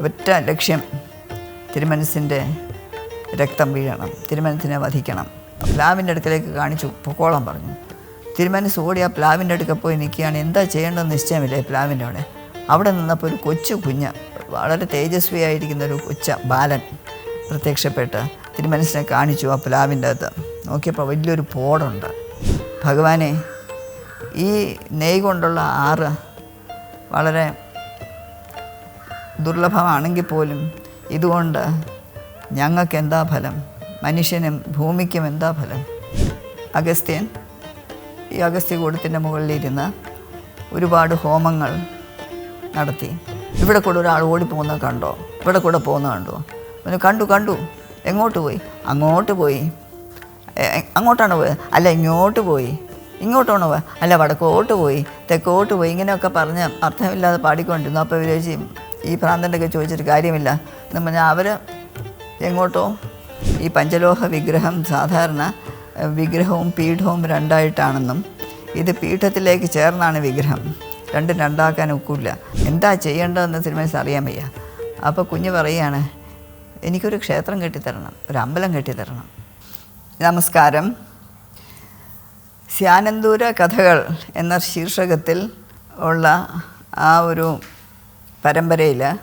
ഒറ്റ ലക്ഷ്യം തിരുമനസിന്റെ രക്തം വീഴണം തിരുമനസിനെ വധിക്കണം. പ്ലാവിന്റെ അടുക്കലേക്ക് കാണിച്ചു പൊക്കോളം പറഞ്ഞു. തിരുമനസ് ഓടി ആ പ്ലാവിന്റെ അടുക്കൽ പോയി നിൽക്കുകയാണ്. എന്താ ചെയ്യേണ്ടതെന്ന് നിശ്ചയമില്ലേ പ്ലാവിന്റെ അവിടെ? അവിടെ നിന്നപ്പോൾ ഒരു കൊച്ചു കുഞ്ഞ് വളരെ തേജസ്വിയായിരിക്കുന്ന ഒരു കൊച്ച ബാലൻ പ്രത്യക്ഷപ്പെട്ട് തിരുമനസിനെ കാണിച്ചു ആ പ്ലാവിന്റെ അകത്ത്. നോക്കിയപ്പോൾ വലിയൊരു പോടുണ്ട്. ഭഗവാനെ ഈ നെയ് കൊണ്ടുള്ള ആറ് വളരെ ദുർലഭമാണെങ്കിൽ പോലും ഇതുകൊണ്ട് ഞങ്ങൾക്ക് എന്താ ഫലം? മനുഷ്യനും ഭൂമിക്കും എന്താ ഫലം? അഗസ്ത്യൻ ഈ അഗസ്ത്യകൂടത്തിന്റെ മുകളിലിരുന്ന് ഒരുപാട് ഹോമങ്ങൾ നടത്തി. ഇവിടെ കൂടെ ഒരാൾ ഓടിപ്പോകുന്നത് കണ്ടോ? ഇവിടെ കൂടെ പോകുന്നത് കണ്ടോ? പിന്നെ കണ്ടു കണ്ടു. എങ്ങോട്ട് പോയി? അങ്ങോട്ട് പോയി. അങ്ങോട്ടാണോ പോയത് അല്ല ഇങ്ങോട്ട് പോയി. ഇങ്ങോട്ടാണോ പോയത് അല്ല വടക്കോട്ട് പോയി. തെക്കോട്ട് പോയി. ഇങ്ങനെയൊക്കെ പറഞ്ഞ് അർത്ഥമില്ലാതെ പാടിക്കൊണ്ടിരുന്നു. അപ്പോൾ വിചാരിച്ച് ഈ ഭ്രാന്തന്റെയൊക്കെ ചോദിച്ചിട്ട് കാര്യമില്ല. എന്ന് പറഞ്ഞാൽ അവർ എങ്ങോട്ടോ ഈ പഞ്ചലോഹ വിഗ്രഹം സാധാരണ വിഗ്രഹവും പീഠവും രണ്ടായിട്ടാണെന്നും ഇത് പീഠത്തിലേക്ക് ചേർന്നാണ് വിഗ്രഹം. രണ്ടും രണ്ടാക്കാൻ ഒക്കില്ല. എന്താ ചെയ്യേണ്ടതെന്ന് തിരുമനസ് അറിയാൻ വയ്യ. അപ്പോൾ കുഞ്ഞ് പറയുകയാണ് എനിക്കൊരു ക്ഷേത്രം കെട്ടിത്തരണം ഒരു അമ്പലം കെട്ടിത്തരണം. നമസ്കാരം. സ്യാനന്തൂര കഥകൾ എന്ന ശീർഷകത്തിൽ ഉള്ള ആ ഒരു പരമ്പരയിൽ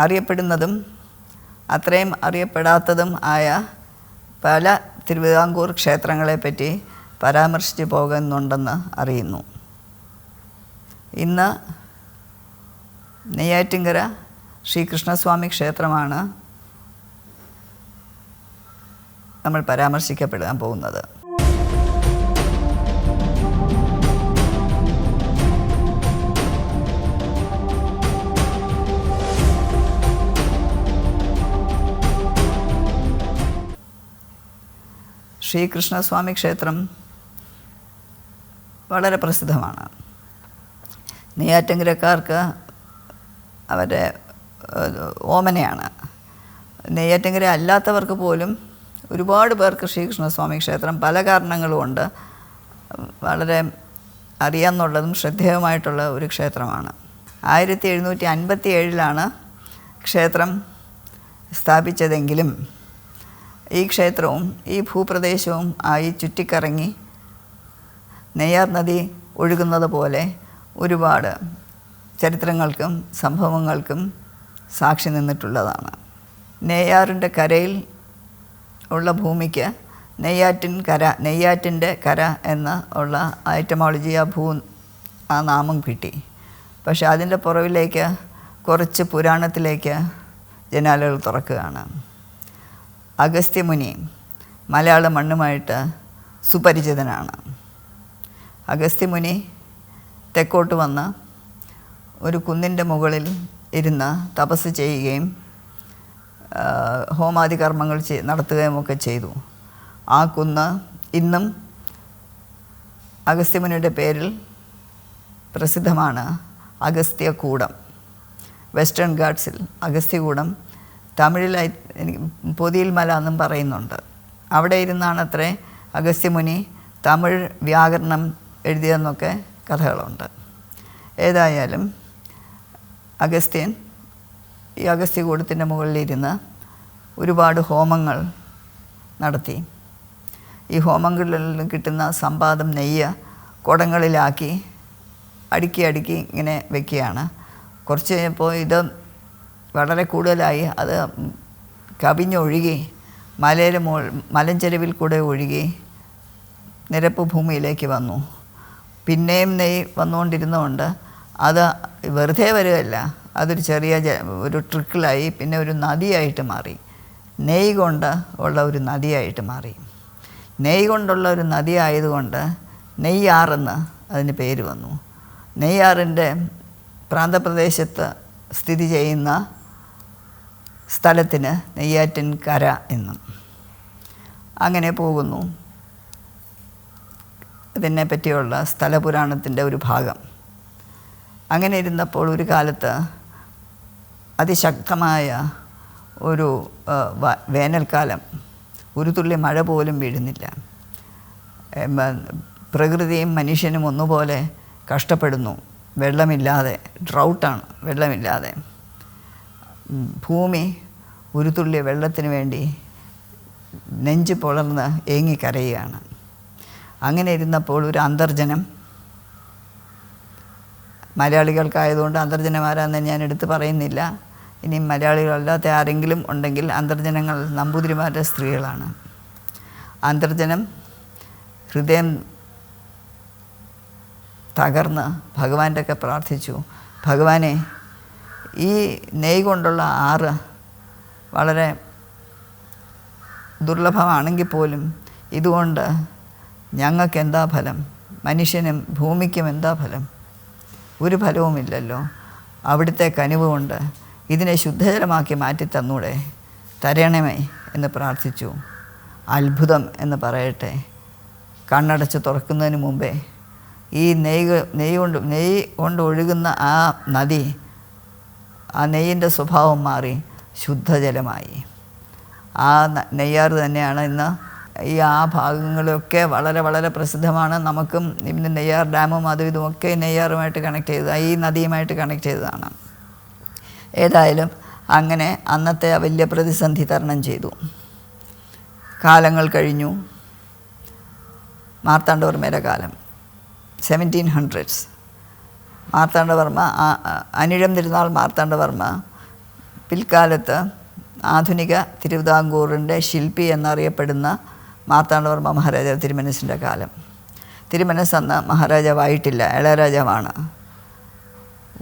അറിയപ്പെടുന്നതും അത്രയും അറിയപ്പെടാത്തതും ആയ പല തിരുവിതാംകൂർ ക്ഷേത്രങ്ങളെപ്പറ്റി പരാമർശിച്ച് പോകുന്നുണ്ടെന്ന് അറിയുന്നു. ഇന്ന് നെയ്യാറ്റിങ്കര ശ്രീകൃഷ്ണസ്വാമി ക്ഷേത്രമാണ് നമ്മൾ പരാമർശിക്കപ്പെടാൻ പോകുന്നത്. ശ്രീകൃഷ്ണസ്വാമി ക്ഷേത്രം വളരെ പ്രസിദ്ധമാണ്. നെയ്യാറ്റങ്കരക്കാർക്ക് അവരുടെ ഓമനയാണ്. നെയ്യാറ്റങ്കര അല്ലാത്തവർക്ക് പോലും ഒരുപാട് പേർക്ക് ശ്രീകൃഷ്ണസ്വാമി ക്ഷേത്രം പല കാരണങ്ങളുമുണ്ട് വളരെ അറിയാമെന്നുള്ളതും ശ്രദ്ധേയമായിട്ടുള്ള ഒരു ക്ഷേത്രമാണ്. ആയിരത്തി എഴുന്നൂറ്റി അൻപത്തി ഏഴിലാണ് ക്ഷേത്രം സ്ഥാപിച്ചതെങ്കിലും ഈ ക്ഷേത്രവും ഈ ഭൂപ്രദേശവും ആയി ചുറ്റിക്കറങ്ങി നെയ്യാർ നദി ഒഴുകുന്നത് പോലെ ഒരുപാട് ചരിത്രങ്ങൾക്കും സംഭവങ്ങൾക്കും സാക്ഷി നിന്നിട്ടുള്ളതാണ്. നെയ്യാറിന്റെ കരയിൽ ഉള്ള ഭൂമിക്ക് നെയ്യാറ്റിൻ കര നെയ്യാറ്റിന്റെ കര എന്ന ഉള്ള ഐറ്റമോളജി ആ ഭൂ ആ നാമം കിട്ടി. പക്ഷേ അതിന്റെ പുറവിലേക്ക് കുറച്ച് പുരാണത്തിലേക്ക് ജനാലകൾ തുറക്കുകയാണ്. അഗസ്ത്യമുനി മലയാള മണ്ണുമായിട്ട് സുപരിചിതനാണ്. അഗസ്ത്യമുനി തെക്കോട്ട് വന്ന് ഒരു കുന്നിന്റെ മുകളിൽ ഇരുന്ന് തപസ് ചെയ്യുകയും ഹോമാദി കർമ്മങ്ങൾ നടത്തുകയും ഒക്കെ ചെയ്തു. ആ കുന്ന് ഇന്നും അഗസ്ത്യമുനിയുടെ പേരിൽ പ്രസിദ്ധമാണ് അഗസ്ത്യകൂടം. വെസ്റ്റേൺ ഗാഡ്സിൽ അഗസ്ത്യകൂടം തമിഴിലായി പൊതിയിൽ മല എന്നും പറയുന്നുണ്ട്. അവിടെ ഇരുന്നാണ് അത്രേ അഗസ്ത്യമുനി തമിഴ് വ്യാകരണം എഴുതിയതെന്നൊക്കെ കഥകളുണ്ട്. ഏതായാലും അഗസ്ത്യൻ ഈ അഗസ്ത്യകൂടത്തിന്റെ മുകളിലിരുന്ന് ഒരുപാട് ഹോമങ്ങൾ നടത്തി. ഈ ഹോമങ്ങളിൽ നിന്ന് കിട്ടുന്ന സമ്പാദം നെയ്യ് കുടങ്ങളിലാക്കി അടുക്കി അടുക്കി ഇങ്ങനെ വെക്കുകയാണ്. കുറച്ച് കഴിഞ്ഞപ്പോൾ ഇത് വളരെ കൂടുതലായി അത് കവിഞ്ഞൊഴുകി മലയുടെ മുകൾ മലഞ്ചെരുവിൽ കൂടെ ഒഴുകി നിരപ്പ് ഭൂമിയിലേക്ക് വന്നു. പിന്നെയും നെയ് വന്നുകൊണ്ടിരുന്നതുകൊണ്ട് അത് വെറുതെ വരികയല്ല അതൊരു ചെറിയ ഒരു ട്രിക്കിലായി പിന്നെ ഒരു നദിയായിട്ട് മാറി. നെയ് കൊണ്ട് ഉള്ള ഒരു നദിയായിട്ട് മാറി. നെയ് കൊണ്ടുള്ള ഒരു നദി ആയതുകൊണ്ട് നെയ്യാറെന്ന് അതിന് പേര് വന്നു. നെയ്യാറിന്റെ പ്രാന്തപ്രദേശത്ത് സ്ഥിതി ചെയ്യുന്ന സ്ഥലത്തിന് നെയ്യാറ്റിൻ കര എന്നും. അങ്ങനെ പോകുന്നു. ഇതിനെ പറ്റിയുള്ള സ്ഥലപുരാണത്തിന്റെ ഒരു ഭാഗം. അങ്ങനെ ഇരുന്നപ്പോൾ ഒരു കാലത്ത് അതിശക്തമായ ഒരു വേനൽക്കാലം. ഒരു തുള്ളി മഴ പോലും വീഴുന്നില്ല. പ്രകൃതിയും മനുഷ്യനും ഒന്നുപോലെ കഷ്ടപ്പെടുന്നു. വെള്ളമില്ലാതെ ഡ്രൗട്ടാണ് വെള്ളമില്ലാതെ. ഭൂമി ഒരു തുള്ളി വെള്ളത്തിന് വേണ്ടി നെഞ്ച് പൊളർന്ന് ഏങ്ങിക്കരയുകയാണ്. അങ്ങനെ ഇരുന്നപ്പോൾ ഒരു അന്തർജനം മലയാളികൾക്കായതുകൊണ്ട് അന്തർജനമാരാന്ന് ഞാൻ എടുത്ത് പറയുന്നില്ല. ഇനി മലയാളികളല്ലാത്ത ആരെങ്കിലും ഉണ്ടെങ്കിൽ അന്തർജനങ്ങൾ നമ്പൂതിരിമാരുടെ സ്ത്രീകളാണ്. അന്തർജനം ഹൃദയം തകർന്ന് ഭഗവാന്റെ ഒക്കെ പ്രാർത്ഥിച്ചു. ഭഗവാനെ ഈ നെയ് കൊണ്ടുള്ള ആറ് വളരെ ദുർലഭമാണെങ്കിൽ പോലും ഇതുകൊണ്ട് ഞങ്ങൾക്ക് എന്താ ഫലം? മനുഷ്യനും ഭൂമിക്കും എന്താ ഫലം? ഒരു ഫലവുമില്ലല്ലോ. അവിടുത്തെ കനിവ് കൊണ്ട് ഇതിനെ ശുദ്ധജലമാക്കി മാറ്റി തന്നൂടെ? തരണമേ എന്ന് പ്രാർത്ഥിച്ചു. അത്ഭുതം എന്ന് പറയട്ടെ. കണ്ണടച്ച് തുറക്കുന്നതിന് മുമ്പേ ഈ നെയ്യ് നെയ്യ് കൊണ്ട് നെയ്യ് കൊണ്ട് ഒഴുകുന്ന ആ നദി ആ നെയ്യിന്റെ സ്വഭാവം മാറി ശുദ്ധജലമായി. ആ നെയ്യാറ് തന്നെയാണ് ഇന്ന് ഈ ആ ഭാഗങ്ങളൊക്കെ വളരെ വളരെ പ്രസിദ്ധമാണ്. നമുക്കും ഇന്ന് നെയ്യാർ ഡാമും അതും ഇതുമൊക്കെ നെയ്യാറുമായിട്ട് കണക്ട് ചെയ്ത ഈ നദിയുമായിട്ട് കണക്ട് ചെയ്തതാണ്. ഏതായാലും അങ്ങനെ അന്നത്തെ ആ വലിയ പ്രതിസന്ധി തരണം ചെയ്തു. കാലങ്ങൾ കഴിഞ്ഞു. മാർത്താണ്ഡവർമേര കാലം. സെവന്റീൻ ഹൺഡ്രഡ്സ് മാർത്താണ്ഡവർമ്മ അനിഴം തിരുനാൾ മാർത്താണ്ഡവർമ്മ പിൽക്കാലത്ത് ആധുനിക തിരുവിതാംകൂറിന്റെ ശില്പി എന്നറിയപ്പെടുന്ന മാർത്താണ്ഡവർമ്മ മഹാരാജാവ് തിരുമനസിന്റെ കാലം. തിരുമനസ് അന്ന് മഹാരാജാവായിട്ടില്ല ഇളയരാജാവാണ്.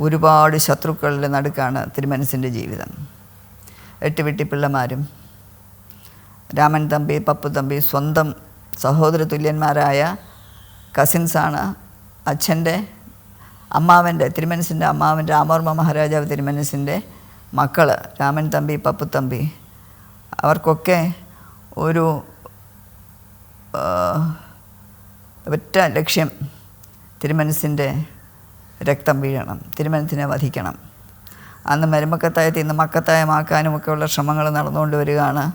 ഒരുപാട് ശത്രുക്കളുടെ നടുക്കാണ് തിരുമനസിന്റെ ജീവിതം. എട്ട് വെട്ടിപ്പിള്ളമാരും രാമൻ തമ്പി പപ്പു തമ്പി സ്വന്തം സഹോദര തുല്യന്മാരായ കസിൻസാണ് അച്ഛന്റെ അമ്മാവന്റെ തിരുമനസിന്റെ അമ്മാവൻ രാമവർമ്മ മഹാരാജാവ് തിരുമനസിന്റെ മക്കൾ രാമൻ തമ്പി പപ്പു തമ്പി. അവർക്കൊക്കെ ഒരു ഒറ്റ ലക്ഷ്യം തിരുമനസിന്റെ രക്തം വീഴണം തിരുമനസിനെ വധിക്കണം. അന്ന് മരുമക്കത്തായത്തിൽ നിന്ന് മക്കത്തായമാക്കാനുമൊക്കെയുള്ള ശ്രമങ്ങൾ നടന്നുകൊണ്ട് വരികയാണ്.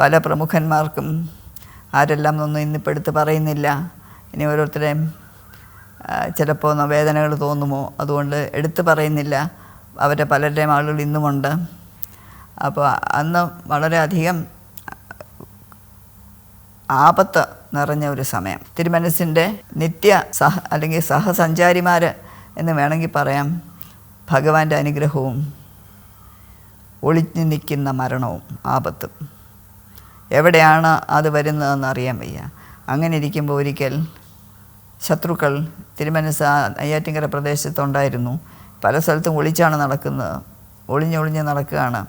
പല പ്രമുഖന്മാർക്കും ആരെല്ലാം ഒന്നും ഇന്നിപ്പോൾ എടുത്ത് പറയുന്നില്ല. ഇനി ഓരോരുത്തരെയും ചിലപ്പോൾ വേദനകൾ തോന്നുമോ? അതുകൊണ്ട് എടുത്തു പറയുന്നില്ല. അവരുടെ പലരുടെയും ആളുകൾ ഇന്നുമുണ്ട്. അപ്പോൾ അന്ന് വളരെയധികം ആപത്ത് നിറഞ്ഞ ഒരു സമയം. തിരുമനസിന്റെ നിത്യ സഹ അല്ലെങ്കിൽ സഹസഞ്ചാരിമാർ എന്ന് വേണമെങ്കിൽ പറയാം. ഭഗവാന്റെ അനുഗ്രഹവും ഒളിഞ്ഞു നിൽക്കുന്ന മരണവും ആപത്തും. എവിടെയാണ് അത് വരുന്നതെന്ന് അറിയാൻ വയ്യ. അങ്ങനെ ഇരിക്കുമ്പോൾ ഒരിക്കൽ ശത്രുക്കൾ തിരുമനസ് നെയ്യാറ്റിങ്കര പ്രദേശത്തുണ്ടായിരുന്നു. പല സ്ഥലത്തും ഒളിച്ചാണ് നടക്കുന്നത്. ഒളിഞ്ഞൊളിഞ്ഞ് നടക്കുകയാണ്.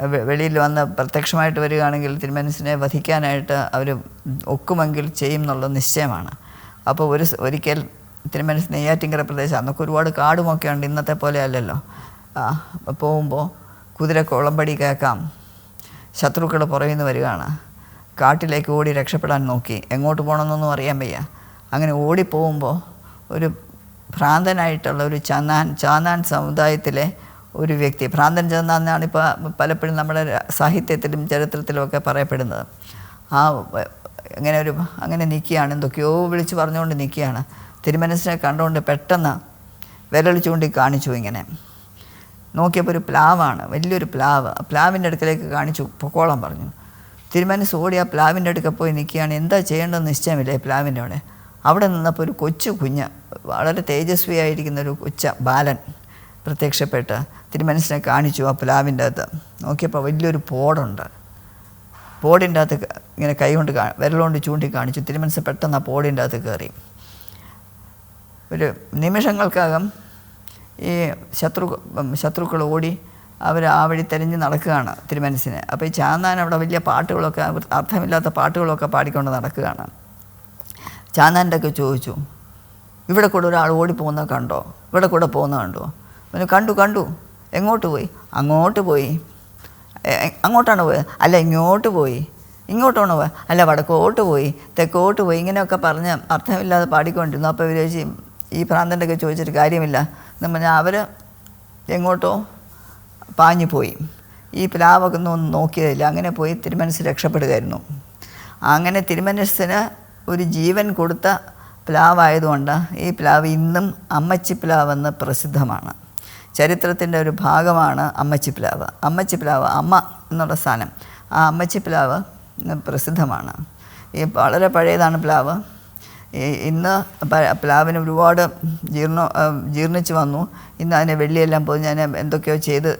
വെളിയിൽ വന്ന് പ്രത്യക്ഷമായിട്ട് വരികയാണെങ്കിൽ തിരുമനസിനെ വധിക്കാനായിട്ട് അവർ ഒക്കുമെങ്കിൽ ചെയ്യും എന്നുള്ള നിശ്ചയമാണ്. അപ്പോൾ ഒരു ഒരിക്കൽ തിരുമനസ് നെയ്യാറ്റിങ്കര പ്രദേശം അന്നൊക്കെ ഒരുപാട് കാടുമൊക്കെ ഉണ്ട് ഇന്നത്തെ പോലെ അല്ലല്ലോ. പോകുമ്പോൾ കുതിര കുളമ്പടി കേൾക്കാം. ശത്രുക്കൾ പുറകിൽ നിന്ന് വരികയാണ്. കാട്ടിലേക്ക് ഓടി രക്ഷപ്പെടാൻ നോക്കി. എങ്ങോട്ട് പോകണമെന്നൊന്നും അറിയാൻ വയ്യ. അങ്ങനെ ഓടിപ്പോകുമ്പോൾ ഒരു ഭ്രാന്തനായിട്ടുള്ള ഒരു ചന്നാൻ ചാന്നാൻ സമുദായത്തിലെ ഒരു വ്യക്തി. ഭ്രാന്തൻ ചെന്നാന്നാണ് ഇപ്പോൾ പലപ്പോഴും നമ്മുടെ സാഹിത്യത്തിലും ചരിത്രത്തിലും ഒക്കെ പറയപ്പെടുന്നത്. ആ അങ്ങനെ ഒരു അങ്ങനെ നിൽക്കുകയാണ്. എന്തൊക്കെയോ വിളിച്ച് പറഞ്ഞുകൊണ്ട് നിൽക്കുകയാണ്. തിരുമനസിനെ കണ്ടുകൊണ്ട് പെട്ടെന്ന് വിരൽ ചൂണ്ടി കാണിച്ചു ഇങ്ങനെ. നോക്കിയപ്പോൾ ഒരു പ്ലാവാണ് വലിയൊരു പ്ലാവ്. പ്ലാവിന്റെ അടുക്കലേക്ക് കാണിച്ചു പൊക്കോളം പറഞ്ഞു. തിരുമനസ് ഓടി ആ പ്ലാവിന്റെ അടുക്ക പോയി നിൽക്കുകയാണ്. എന്താ ചെയ്യേണ്ടതെന്ന് നിശ്ചയമില്ലേ പ്ലാവിന്റെ അവിടെ. അവിടെ നിന്നപ്പോൾ ഒരു കൊച്ചു കുഞ്ഞ് വളരെ തേജസ്വിയായിരിക്കുന്ന ഒരു കൊച്ച ബാലൻ പ്രത്യക്ഷപ്പെട്ട് തിരുമനസിനെ കാണിച്ചു ആ പ്ലാവിന്റെ അകത്ത്. നോക്കിയപ്പോൾ വലിയൊരു പോടുണ്ട്. പോടിന്റെ അകത്ത് ഇങ്ങനെ കൈ കൊണ്ട് കാ വിരലുകൊണ്ട് ചൂണ്ടി കാണിച്ചു തിരുമനസ് പെട്ടെന്ന് ആ പോടിന്റെ അകത്ത് കയറി. ഒരു നിമിഷങ്ങൾക്കകം ഈ ശത്രു ശത്രുക്കൾ ഓടി അവർ ആ വഴി തെരഞ്ഞ് നടക്കുകയാണ് തിരുമനസിനെ അപ്പോൾ ഈ ചാന്നാൻ അവിടെ വലിയ പാട്ടുകളൊക്കെ അർത്ഥമില്ലാത്ത പാട്ടുകളൊക്കെ പാടിക്കൊണ്ട് നടക്കുകയാണ്. ചാന്നാന്റെ ഒക്കെ ചോദിച്ചു ഇവിടെ കൂടെ ഒരാൾ ഓടിപ്പോകുന്നത് കണ്ടോ? ഇവിടെ കൂടെ പോകുന്നത് കണ്ടോ? അവന് കണ്ടു കണ്ടു. എങ്ങോട്ട് പോയി? അങ്ങോട്ട് പോയി. "എ- എ- അങ്ങോട്ടാണ് പോയത്? അല്ല ഇങ്ങോട്ട് പോയി. ഇങ്ങോട്ടാണ് പോയത്? അല്ല വടക്കോട്ട് പോയി. തെക്കോട്ട് പോയി. ഇങ്ങനെയൊക്കെ പറഞ്ഞ് അർത്ഥമില്ലാതെ പാടിക്കൊണ്ടിരുന്നു. അപ്പോൾ ഇവർ ചോദിച്ചു ഈ ഭ്രാന്തന്റെ ഒക്കെ ചോദിച്ചിട്ട് കാര്യമില്ല. എന്ന് പറഞ്ഞാൽ അവർ എങ്ങോട്ടോ പാഞ്ഞു പോയി ഈ പ്ലാവൊക്കെ ഒന്നും നോക്കിയതില്ല. അങ്ങനെ പോയി തിരുമനസ് രക്ഷപ്പെടുകയായിരുന്നു. അങ്ങനെ തിരുമനസ്സിന് ഒരു ജീവൻ കൊടുത്ത പ്ലാവായതുകൊണ്ട് ഈ പ്ലാവ് ഇന്നും അമ്മച്ചി പ്ലാവെന്ന് പ്രസിദ്ധമാണ്. ചരിത്രത്തിന്റെ ഒരു ഭാഗമാണ് അമ്മച്ചി പ്ലാവ് അമ്മ എന്നുള്ള സ്ഥാനം ആ അമ്മച്ചിപ്ലാവ് പ്രസിദ്ധമാണ്. ഈ വളരെ പഴയതാണ് പ്ലാവ്. ഇന്ന് പ്ലാവിന് ഒരുപാട് ജീർണ ജീർണിച്ച് വന്നു. ഇന്ന് അതിനെ വെള്ളിയെല്ലാം പോയി ഞാൻ എന്തൊക്കെയോ ചെയ്ത്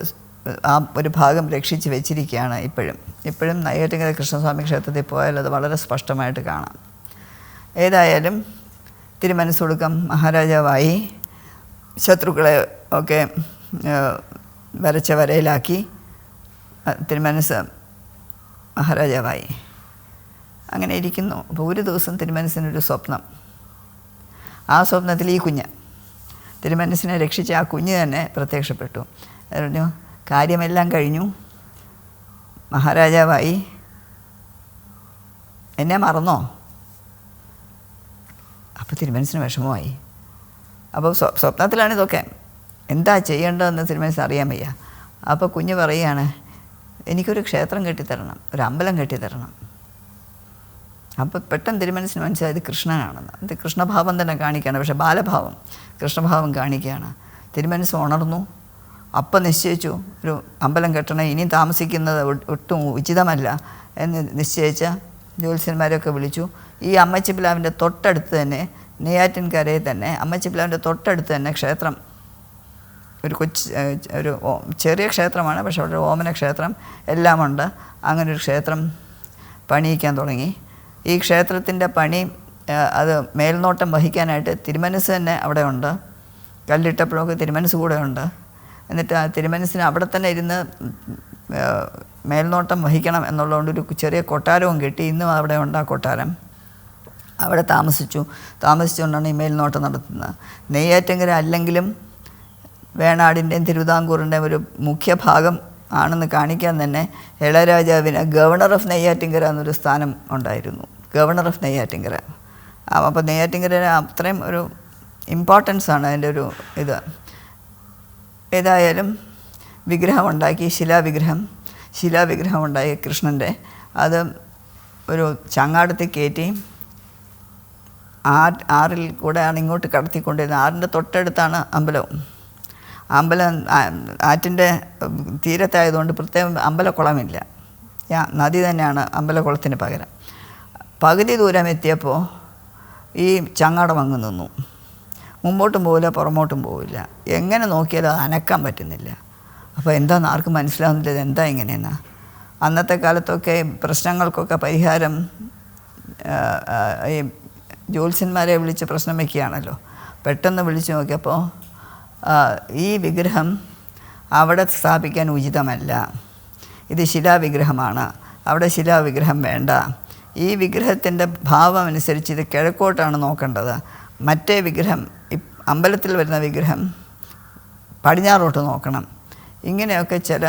ആ ഒരു ഭാഗം രക്ഷിച്ച് വെച്ചിരിക്കുകയാണ് ഇപ്പോഴും. ഇപ്പോഴും നെയ്യാറ്റിങ്കര കൃഷ്ണസ്വാമി ക്ഷേത്രത്തിൽ പോയാൽ അത് വളരെ സ്പഷ്ടമായിട്ട് കാണാം. ഏതായാലും തിരുമനസ്സൊടുക്കം മഹാരാജാവായി ശത്രുക്കളെ ഒക്കെ വരച്ച വരയിലാക്കി തിരുമനസ് മഹാരാജാവായി. അങ്ങനെ ഇരിക്കുന്നു. അപ്പോൾ ഒരു ദിവസം തിരുമനസിനൊരു സ്വപ്നം. ആ സ്വപ്നത്തിൽ ഈ കുഞ്ഞ് തിരുമനസിനെ രക്ഷിച്ച ആ കുഞ്ഞ് തന്നെ പ്രത്യക്ഷപ്പെട്ടു. പറഞ്ഞു കാര്യമെല്ലാം കഴിഞ്ഞു. മഹാരാജാവായി. എന്നെ മറന്നോ? അപ്പോൾ തിരുമനസിന് വിഷമമായി. അപ്പോൾ സ്വ സ്വപ്നത്തിലാണ് ഇതൊക്കെ. എന്താ ചെയ്യേണ്ടതെന്ന് തിരുമനസ് അറിയാൻ വയ്യ. അപ്പോൾ കുഞ്ഞ് പറയുകയാണ് എനിക്കൊരു ക്ഷേത്രം കെട്ടിത്തരണം ഒരു അമ്പലം കെട്ടിത്തരണം. അപ്പോൾ പെട്ടെന്ന് തിരുമനസിന് മനസ്സിലായത് കൃഷ്ണനാണെന്ന്. അത് കൃഷ്ണഭാവം തന്നെ കാണിക്കുകയാണ് പക്ഷേ ബാലഭാവം കൃഷ്ണഭാവം കാണിക്കുകയാണ്. തിരുമനസ് ഉണർന്നു അപ്പം നിശ്ചയിച്ചു ഒരു അമ്പലം കെട്ടണം ഇനിയും താമസിക്കുന്നത് ഒട്ടും ഉചിതമല്ല എന്ന് നിശ്ചയിച്ച ജ്യോത്സ്യന്മാരെയൊക്കെ വിളിച്ചു. ഈ അമ്മച്ചിപ്പിലാവിന്റെ തൊട്ടടുത്ത് തന്നെ നെയ്യാറ്റിൻകരയിൽ തന്നെ അമ്മച്ചിപ്പിലാവിന്റെ തൊട്ടടുത്ത് തന്നെ ക്ഷേത്രം. ഒരു കൊച്ച് ഒരു ചെറിയ ക്ഷേത്രമാണ് പക്ഷെ അവിടെ ഓമന ക്ഷേത്രം എല്ലാമുണ്ട്. അങ്ങനെ ഒരു ക്ഷേത്രം പണിയിക്കാൻ തുടങ്ങി. ഈ ക്ഷേത്രത്തിന്റെ പണി അത് മേൽനോട്ടം വഹിക്കാനായിട്ട് തിരുമനസ് തന്നെ അവിടെ ഉണ്ട്. കല്ലിട്ടപ്പോഴൊക്കെ തിരുമനസ് കൂടെ ഉണ്ട്. എന്നിട്ട് ആ തിരുമനസിന് അവിടെ തന്നെ ഇരുന്ന് മേൽനോട്ടം വഹിക്കണം എന്നുള്ളതുകൊണ്ട് ഒരു ചെറിയ കൊട്ടാരവും കിട്ടി. ഇന്നും അവിടെ ഉണ്ട് ആ കൊട്ടാരം. അവിടെ താമസിച്ചു. താമസിച്ചുകൊണ്ടാണ് ഈ മേൽനോട്ടം നടത്തുന്നത്. നെയ്യാറ്റങ്കര അല്ലെങ്കിലും വേണാടിന്റെയും തിരുവിതാംകൂറിന്റെയും ഒരു മുഖ്യ ഭാഗം ആണെന്ന് കാണിക്കാൻ തന്നെ ഇളയരാജാവിന് ഗവർണർ ഓഫ് നെയ്യാറ്റിങ്കര എന്നൊരു സ്ഥാനം ഉണ്ടായിരുന്നു. Governor of Neyyattinkara. അപ്പോൾ നെയ്യാറ്റിങ്കര അത്രയും ഒരു ഇമ്പോർട്ടൻസ് ആണ് അതിന്റെ ഒരു ഇത്. ഏതായാലും വിഗ്രഹം ഉണ്ടാക്കി ശിലാവിഗ്രഹം ശിലാവിഗ്രഹം ഉണ്ടാക്കി കൃഷ്ണന്റെ അത് ഒരു ചങ്ങാടത്തിൽ കയറ്റി ആ ആറിൽ കൂടെയാണ് ഇങ്ങോട്ട് കടത്തിക്കൊണ്ടിരുന്നത്. ആറിന്റെ തൊട്ടടുത്താണ് അമ്പലവും അമ്പലം ആറ്റിന്റെ തീരത്തായതുകൊണ്ട് പ്രത്യേകം അമ്പലക്കുളമില്ല. നദി തന്നെയാണ് അമ്പലക്കുളത്തിന് പകരം. പകുതി ദൂരം എത്തിയപ്പോൾ ഈ ചങ്ങാടം അങ്ങ് നിന്നു. മുമ്പോട്ടും പോവില്ല പുറമോട്ടും പോവില്ല. എങ്ങനെ നോക്കിയാലും അത് അനക്കാൻ പറ്റുന്നില്ല. അപ്പോൾ എന്താണെന്ന് ആർക്കും മനസ്സിലാവുന്നില്ല എന്താ ഇങ്ങനെയെന്നാ. അന്നത്തെ കാലത്തൊക്കെ പ്രശ്നങ്ങൾക്കൊക്കെ പരിഹാരം ഈ ജ്യോത്സ്യന്മാരെ വിളിച്ച് പ്രശ്നം വയ്ക്കുകയാണല്ലോ പെട്ടെന്ന് വിളിച്ചു നോക്കിയപ്പോൾ ഈ വിഗ്രഹം അവിടെ സ്ഥാപിക്കാൻ ഉചിതമല്ല. ഇത് ശിലാവിഗ്രഹമാണ്. അവിടെ ശിലാവിഗ്രഹം വേണ്ട. ഈ വിഗ്രഹത്തിന്റെ ഭാവം അനുസരിച്ച് ഇത് കിഴക്കോട്ടാണ് നോക്കേണ്ടത്. മറ്റേ വിഗ്രഹം അമ്പലത്തിൽ വരുന്ന വിഗ്രഹം പടിഞ്ഞാറോട്ട് നോക്കണം. ഇങ്ങനെയൊക്കെ ചില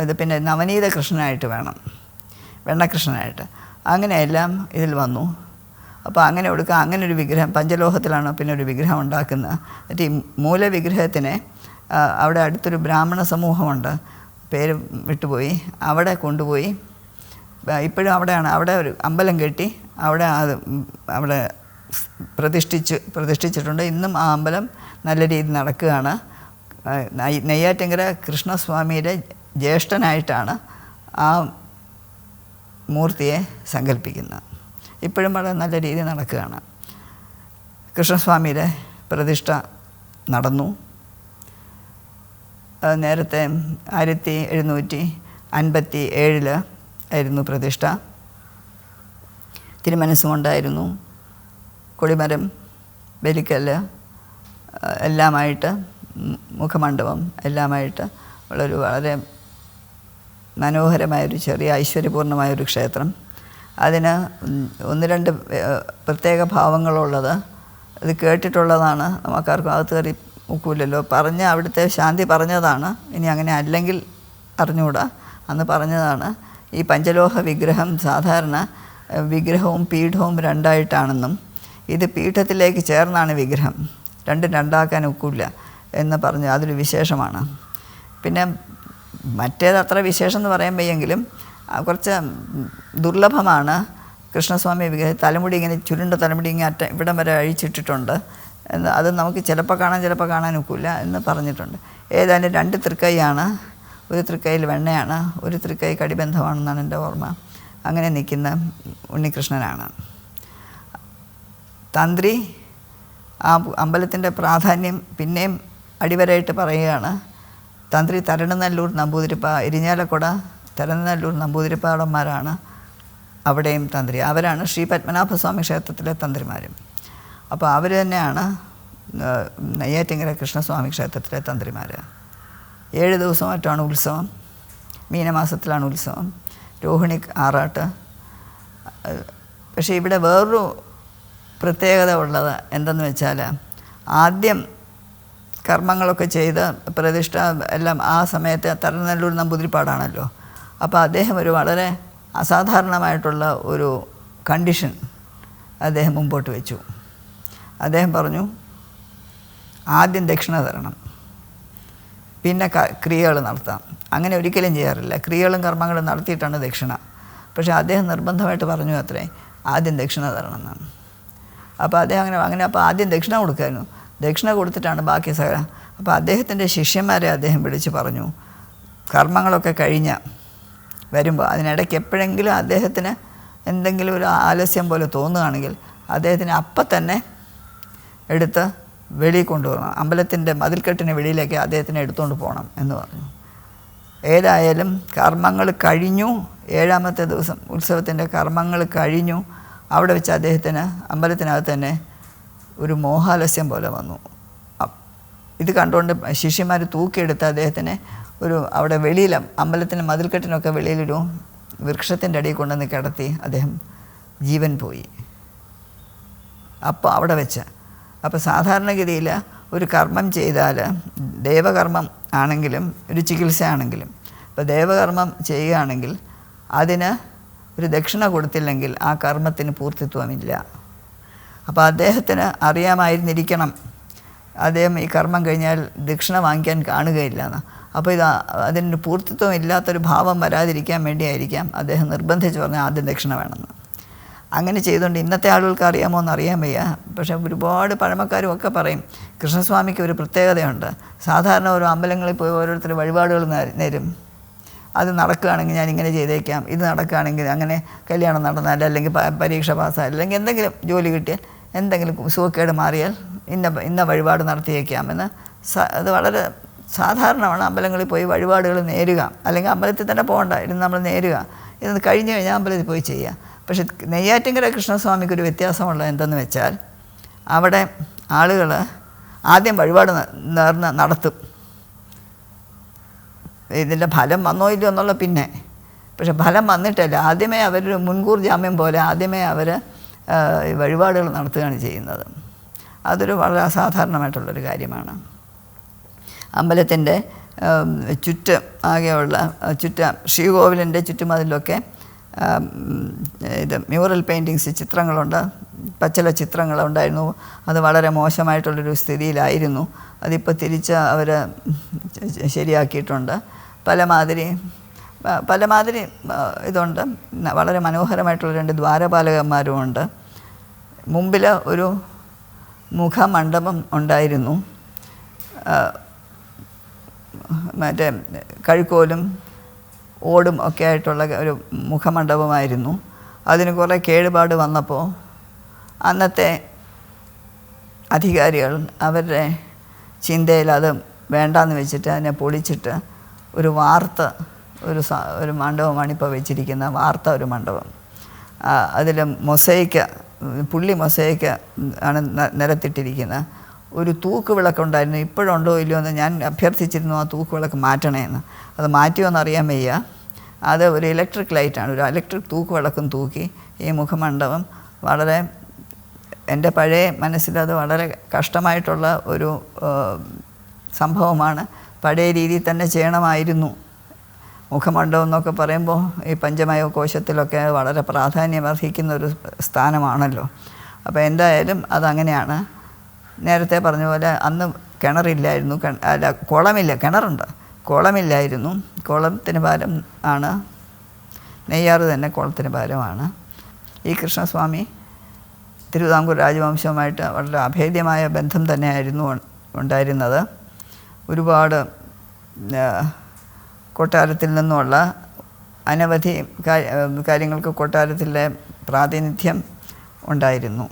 ഇത് പിന്നെ നവനീത കൃഷ്ണനായിട്ട് വേണം. വെണ്ണകൃഷ്ണനായിട്ട്. അങ്ങനെയെല്ലാം ഇതിൽ വന്നു. അപ്പോൾ അങ്ങനെ കൊടുക്കുക. അങ്ങനെ ഒരു വിഗ്രഹം പഞ്ചലോഹത്തിലാണ് പിന്നെ ഒരു വിഗ്രഹം ഉണ്ടാക്കുന്നത്. എന്നിട്ട് ഈ മൂലവിഗ്രഹത്തിനെ അവിടെ അടുത്തൊരു ബ്രാഹ്മണ സമൂഹമുണ്ട്. പേര് വിട്ടുപോയി. അവിടെ കൊണ്ടുപോയി. ഇപ്പോഴും അവിടെയാണ്. അവിടെ ഒരു അമ്പലം കെട്ടി അവിടെ അത് അവിടെ പ്രതിഷ്ഠിച്ച് പ്രതിഷ്ഠിച്ചിട്ടുണ്ട്. ഇന്നും ആ അമ്പലം നല്ല രീതിയിൽ നടക്കുകയാണ്. നെയ്യാറ്റിങ്കര കൃഷ്ണസ്വാമിയുടെ ജ്യേഷ്ഠനായിട്ടാണ് ആ മൂർത്തിയെ സങ്കല്പിക്കുന്നത്. ഇപ്പോഴും വളരെ നല്ല രീതിയിൽ നടക്കുകയാണ്. കൃഷ്ണസ്വാമിയുടെ പ്രതിഷ്ഠ നടന്നു. നേരത്തെ ആയിരത്തി എഴുന്നൂറ്റി അൻപത്തി ഏഴിൽ ആയിരുന്നു പ്രതിഷ്ഠ. തിരുമനസ്സുമുണ്ടായിരുന്നു കൊടിമരം ബലിക്കല്ല് എല്ലാമായിട്ട് മുഖമണ്ഡപം എല്ലാമായിട്ട് ഉള്ളൊരു വളരെ മനോഹരമായൊരു ചെറിയ ഐശ്വര്യപൂർണമായൊരു ക്ഷേത്രം. അതിന് ഒന്ന് രണ്ട് പ്രത്യേക ഭാവങ്ങളുള്ളത്. ഇത് കേട്ടിട്ടുള്ളതാണ്. നമുക്കാർക്കും അകത്ത് കയറി ഒക്കില്ലല്ലോ പറഞ്ഞ അവിടുത്തെ ശാന്തി പറഞ്ഞതാണ്. ഇനി അങ്ങനെ അല്ലെങ്കിൽ അറിഞ്ഞുകൂടാ അന്ന് പറഞ്ഞതാണ് ഈ പഞ്ചലോഹ വിഗ്രഹം സാധാരണ വിഗ്രഹവും പീഠവും രണ്ടായിട്ടാണെന്നും ഇത് പീഠത്തിലേക്ക് ചേർന്നാണ് വിഗ്രഹം. രണ്ടും രണ്ടാക്കാൻ ഒക്കില്ല എന്ന് പറഞ്ഞ് അതൊരു വിശേഷമാണ്. പിന്നെ മറ്റേത് അത്ര വിശേഷം എന്ന് പറയാൻ വയ്യെങ്കിലും കുറച്ച് ദുർലഭമാണ്. കൃഷ്ണസ്വാമി വിഗ്രഹം തലമുടി ഇങ്ങനെ ചുരുണ്ട തലമുടി ഇങ്ങനെ അറ്റ ഇവിടം വരെ അഴിച്ചിട്ടിട്ടുണ്ട്. എന്ന് അത് നമുക്ക് ചിലപ്പോൾ കാണാൻ ചിലപ്പോൾ കാണാൻ ഒക്കില്ല എന്ന് പറഞ്ഞിട്ടുണ്ട്. ഏതായാലും രണ്ട് തൃക്കൈയാണ്. ഒരു തൃക്കൈയിൽ വെണ്ണയാണ് ഒരു തൃക്കൈ കടിബന്ധമാണെന്നാണ് എന്റെ ഓർമ്മ. അങ്ങനെ നിൽക്കുന്ന ഉണ്ണികൃഷ്ണനാണ്. തന്ത്രി ആ അമ്പലത്തിന്റെ പ്രാധാന്യം പിന്നെയും അടിവരായിട്ട് പറയുകയാണ്. തന്ത്രി തരണനല്ലൂർ നമ്പൂതിരിപ്പ ഇരിഞ്ഞാലക്കുട തരണനല്ലൂർ നമ്പൂതിരിപ്പാടന്മാരാണ് അവിടെയും തന്ത്രി. അവരാണ് ശ്രീ പത്മനാഭസ്വാമി ക്ഷേത്രത്തിലെ തന്ത്രിമാരും. അപ്പോൾ അവർ തന്നെയാണ് നെയ്യാറ്റിങ്കര കൃഷ്ണസ്വാമി ക്ഷേത്രത്തിലെ തന്ത്രിമാർ ഏഴ് ദിവസം മറ്റാണ് ഉത്സവം. മീനമാസത്തിലാണ് ഉത്സവം. രോഹിണി ആറാട്ട്. പക്ഷേ ഇവിടെ വേറൊരു പ്രത്യേകത ഉള്ളത് എന്തെന്ന് വെച്ചാൽ ആദ്യം കർമ്മങ്ങളൊക്കെ ചെയ്ത് പ്രതിഷ്ഠ എല്ലാം ആ സമയത്ത് തരനല്ലൂർ നമ്പൂതിരിപ്പാടാണല്ലോ. അപ്പോൾ അദ്ദേഹം ഒരു വളരെ അസാധാരണമായിട്ടുള്ള ഒരു കണ്ടീഷൻ അദ്ദേഹം മുമ്പോട്ട് വെച്ചു. അദ്ദേഹം പറഞ്ഞു ആദ്യം ദക്ഷിണ തരണം പിന്നെ ക്രിയകൾ നടത്താം. അങ്ങനെ ഒരിക്കലും ചെയ്യാറില്ല. ക്രിയകളും കർമ്മങ്ങളും നടത്തിയിട്ടാണ് ദക്ഷിണ. പക്ഷേ അദ്ദേഹം നിർബന്ധമായിട്ട് പറഞ്ഞു അത്രേ ആദ്യം ദക്ഷിണ തരണം എന്നാണ് അപ്പോൾ അദ്ദേഹം അങ്ങനെ അങ്ങനെ അപ്പോൾ ആദ്യം ദക്ഷിണ കൊടുക്കായിരുന്നു. ദക്ഷിണ കൊടുത്തിട്ടാണ് ബാക്കി സകല അപ്പോൾ അദ്ദേഹത്തിന്റെ ശിഷ്യന്മാരെ അദ്ദേഹം വിളിച്ച് പറഞ്ഞു കർമ്മങ്ങളൊക്കെ കഴിഞ്ഞ വരുമ്പോൾ അതിനിടയ്ക്ക് എപ്പോഴെങ്കിലും അദ്ദേഹത്തിന് എന്തെങ്കിലും ഒരു ആലസ്യം പോലെ തോന്നുകയാണെങ്കിൽ അദ്ദേഹത്തിന് അപ്പം തന്നെ എടുത്ത് വെളിയിൽ കൊണ്ടുപോകണം അമ്പലത്തിന്റെ മതിൽക്കെട്ടിന് വെളിയിലേക്ക് അദ്ദേഹത്തിനെ എടുത്തുകൊണ്ട് പോകണം എന്ന് പറഞ്ഞു. ഏതായാലും കർമ്മങ്ങൾ കഴിഞ്ഞു. ഏഴാമത്തെ ദിവസം ഉത്സവത്തിന്റെ കർമ്മങ്ങൾ കഴിഞ്ഞു. അവിടെ വെച്ച് അദ്ദേഹത്തിന് അമ്പലത്തിനകത്ത് തന്നെ ഒരു മോഹാലസ്യം പോലെ വന്നു. ഇത് കണ്ടുകൊണ്ട് ശിഷ്യന്മാർ തൂക്കിയെടുത്ത് അദ്ദേഹത്തിനെ ഒരു അവിടെ വെളിയിൽ അമ്പലത്തിന്റെ മതിൽക്കെട്ടിനൊക്കെ വെളിയിലൊരു വൃക്ഷത്തിന്റെ അടിയിൽ കൊണ്ടുവന്ന് കിടത്തി അദ്ദേഹം ജീവൻ പോയി. അപ്പോൾ അവിടെ വെച്ച്. അപ്പോൾ സാധാരണഗതിയിൽ ഒരു കർമ്മം ചെയ്താൽ ദേവകർമ്മം ആണെങ്കിലും ഒരു ചികിത്സയാണെങ്കിലും ഇപ്പോൾ ദേവകർമ്മം ചെയ്യുകയാണെങ്കിൽ അതിന് ഒരു ദക്ഷിണ കൊടുത്തില്ലെങ്കിൽ ആ കർമ്മത്തിന് പൂർത്തിത്വമില്ല. അപ്പോൾ അദ്ദേഹത്തിന് അറിയാമായിരുന്നിരിക്കണം. അദ്ദേഹം ഈ കർമ്മം കഴിഞ്ഞാൽ ദക്ഷിണ വാങ്ങിക്കാൻ കാണുകയില്ല എന്ന്. അപ്പോൾ ഇത് അതിന്റെ പൂർത്തിത്വം ഇല്ലാത്തൊരു ഭാവം വരാതിരിക്കാൻ വേണ്ടിയായിരിക്കാം അദ്ദേഹം നിർബന്ധിച്ച് പറഞ്ഞ ആദ്യം ദക്ഷിണ വേണമെന്ന്. അങ്ങനെ ചെയ്തുകൊണ്ട് ഇന്നത്തെ ആളുകൾക്ക് അറിയാമോ എന്ന് അറിയാൻ വയ്യ. പക്ഷേ ഒരുപാട് പഴമക്കാരും ഒക്കെ പറയും കൃഷ്ണസ്വാമിക്ക് ഒരു പ്രത്യേകതയുണ്ട്. സാധാരണ ഓരോ അമ്പലങ്ങളിൽ പോയി ഓരോരുത്തർ വഴിപാടുകൾ നേരും. അത് നടക്കുകയാണെങ്കിൽ ഞാൻ ഇങ്ങനെ ചെയ്തേക്കാം ഇത് നടക്കുകയാണെങ്കിൽ അങ്ങനെ കല്യാണം നടന്നാൽ അല്ലെങ്കിൽ പരീക്ഷ പാസ്സായാൽ അല്ലെങ്കിൽ എന്തെങ്കിലും ജോലി കിട്ടിയാൽ എന്തെങ്കിലും സുഖക്കേട് മാറിയാൽ ഇന്ന ഇന്ന വഴിപാട് നടത്തിയേക്കാമെന്ന് അത് വളരെ സാധാരണമാണ് അമ്പലങ്ങളിൽ പോയി വഴിപാടുകൾ നേരുക. അല്ലെങ്കിൽ അമ്പലത്തിൽ തന്നെ പോകണ്ട ഇരുന്ന് നമ്മൾ നേരുക. ഇത് കഴിഞ്ഞ് കഴിഞ്ഞാൽ അമ്പലത്തിൽ പോയി ചെയ്യുക. പക്ഷേ നെയ്യാറ്റിങ്കര കൃഷ്ണസ്വാമിക്ക് ഒരു വ്യത്യാസമുള്ളത് എന്തെന്ന് വെച്ചാൽ അവിടെ ആളുകൾ ആദ്യം വഴിപാട് നേർന്ന് നടത്തും. ഇതിന്റെ ഫലം വന്നോ ഇല്ലയോ എന്നുള്ള പിന്നെ. പക്ഷെ ഫലം വന്നിട്ടല്ല. ആദ്യമേ അവർ മുൻകൂർ ജാമ്യം പോലെ ആദ്യമേ അവർ വഴിപാടുകൾ നടത്തുകയാണ് ചെയ്യുന്നത്. അതൊരു വളരെ അസാധാരണമായിട്ടുള്ളൊരു കാര്യമാണ്. അമ്പലത്തിന്റെ ചുറ്റ് ആകെയുള്ള ചുറ്റ ശ്രീകോവിലിന്റെ ചുറ്റുമതിലൊക്കെ ഇത് മ്യൂറൽ പെയിന്റിങ്സ് ചിത്രങ്ങളുണ്ട് പച്ചല ചിത്രങ്ങളുണ്ടായിരുന്നു. അത് വളരെ മോശമായിട്ടുള്ളൊരു സ്ഥിതിയിലായിരുന്നു. അതിപ്പോൾ തിരിച്ച് അവർ ശരിയാക്കിയിട്ടുണ്ട്. പലമാതിരി പലമാതിരി ഇതുണ്ട്. വളരെ മനോഹരമായിട്ടുള്ള രണ്ട് ദ്വാരപാലകന്മാരും ഉണ്ട് മുമ്പിൽ ഒരു മുഖമണ്ഡപം ഉണ്ടായിരുന്നു. മറ്റേ കഴുക്കോലും ഓടും ഒക്കെ ആയിട്ടുള്ള ഒരു മുഖമണ്ഡപമായിരുന്നു. അതിന് കുറേ കേടുപാട് വന്നപ്പോൾ അന്നത്തെ അധികാരികൾ അവരുടെ ചിന്തയിൽ അത് വേണ്ടാന്ന് വെച്ചിട്ട് അതിനെ പൊളിച്ചിട്ട് ഒരു വാർത്ത ഒരു ഒരു മണ്ഡപമാണ് ഇപ്പോൾ വെച്ചിരിക്കുന്ന വാർത്ത ഒരു മണ്ഡപം. അതിൽ മൊസൈക്ക് പുള്ളി മൊസൈക്ക് ആണ് നിരത്തിട്ടിരിക്കുന്നത് ഒരു തൂക്ക് വിളക്കുണ്ടായിരുന്നു ഇപ്പോഴുണ്ടോ ഇല്ലയോ എന്ന് ഞാൻ അഭ്യർത്ഥിച്ചിരുന്നു ആ തൂക്ക് വിളക്ക് മാറ്റണമെന്ന് അത് മാറ്റിയോ എന്നറിയാൻ വയ്യ. അത് ഒരു ഇലക്ട്രിക് ലൈറ്റാണ് ഒരു ഇലക്ട്രിക് തൂക്ക് വിളക്കും തൂക്കി ഈ മുഖമണ്ഡപം വളരെ എന്റെ പഴയ മനസ്സിലത് വളരെ കഷ്ടമായിട്ടുള്ള ഒരു സംഭവമാണ്. പഴയ രീതിയിൽ തന്നെ ചെയ്യണമായിരുന്നു. മുഖമണ്ഡപം എന്നൊക്കെ പറയുമ്പോൾ ഈ പഞ്ചമയ കോശത്തിലൊക്കെ വളരെ പ്രാധാന്യം അർഹിക്കുന്ന ഒരു സ്ഥാനമാണല്ലോ. അപ്പോൾ എന്തായാലും അതങ്ങനെയാണ്. നേരത്തെ പറഞ്ഞ പോലെ അന്ന് കിണറില്ലായിരുന്നു. കിണ അല്ല കുളമില്ല കിണറുണ്ട്. കുളമില്ലായിരുന്നു. കുളത്തിന് ഭാരം ആണ്. നെയ്യാറ് തന്നെ കുളത്തിന് ഭാരമാണ് ഈ കൃഷ്ണസ്വാമി തിരുവിതാംകൂർ രാജവംശവുമായിട്ട് വളരെ അഭേദ്യമായ ബന്ധം തന്നെയായിരുന്നു ഉണ്ടായിരുന്നത്. ഒരുപാട് കൊട്ടാരത്തിൽ നിന്നുമുള്ള അനവധി കാര്യങ്ങൾക്ക് കൊട്ടാരത്തിലെ പ്രാതിനിധ്യം ഉണ്ടായിരുന്നു.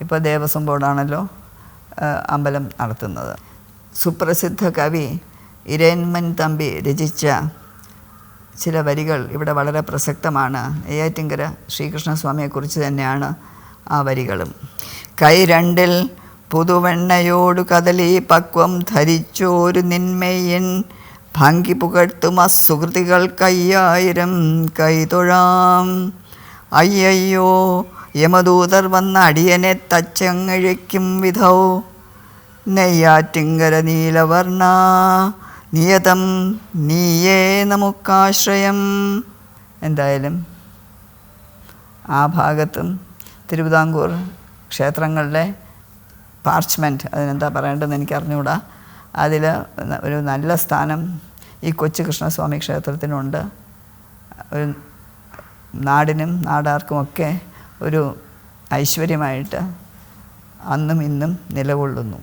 ഇപ്പോൾ ദേവസ്വം ബോർഡാണല്ലോ. അമ്പലം നടത്തുന്നത്. സുപ്രസിദ്ധ കവി ഇരേന്മൻ തമ്പി രചിച്ച ചില വരികൾ ഇവിടെ വളരെ പ്രസക്തമാണ്. നെയ്യാറ്റിങ്കര ശ്രീകൃഷ്ണസ്വാമിയെക്കുറിച്ച് തന്നെയാണ് ആ വരികളും. കൈ രണ്ടിൽ പുതുവെണ്ണയോടു കദലി പക്വം ധരിച്ചോരു നിന്മയൻ ഭംഗി പുകഴ്ത്തും അസുഹൃതികൾ കയ്യായിരം കൈതൊഴാം. അയ്യയ്യോ യമദൂതർ വന്ന അടിയനെ തച്ചങ്ങഴിക്കും വിധൗ. നെയ്യാറ്റിങ്കര നീലവർണ നിയതം നീയേ നമുക്കാശ്രയം. എന്തായാലും ആ ഭാഗത്തും തിരുവിതാംകൂർ ക്ഷേത്രങ്ങളിലെ പാർച്ച്മെന്റ് അതിനെന്താ പറയേണ്ടതെന്ന് എനിക്ക് അറിഞ്ഞുകൂടാ അതിൽ ഒരു നല്ല സ്ഥാനം ഈ കൊച്ചു കൃഷ്ണസ്വാമി ക്ഷേത്രത്തിനുണ്ട്. ഒരു നാടിനും നാടാർക്കുമൊക്കെ ഒരു ഐശ്വര്യമായിട്ട് അന്നും ഇന്നും നിലകൊള്ളുന്നു.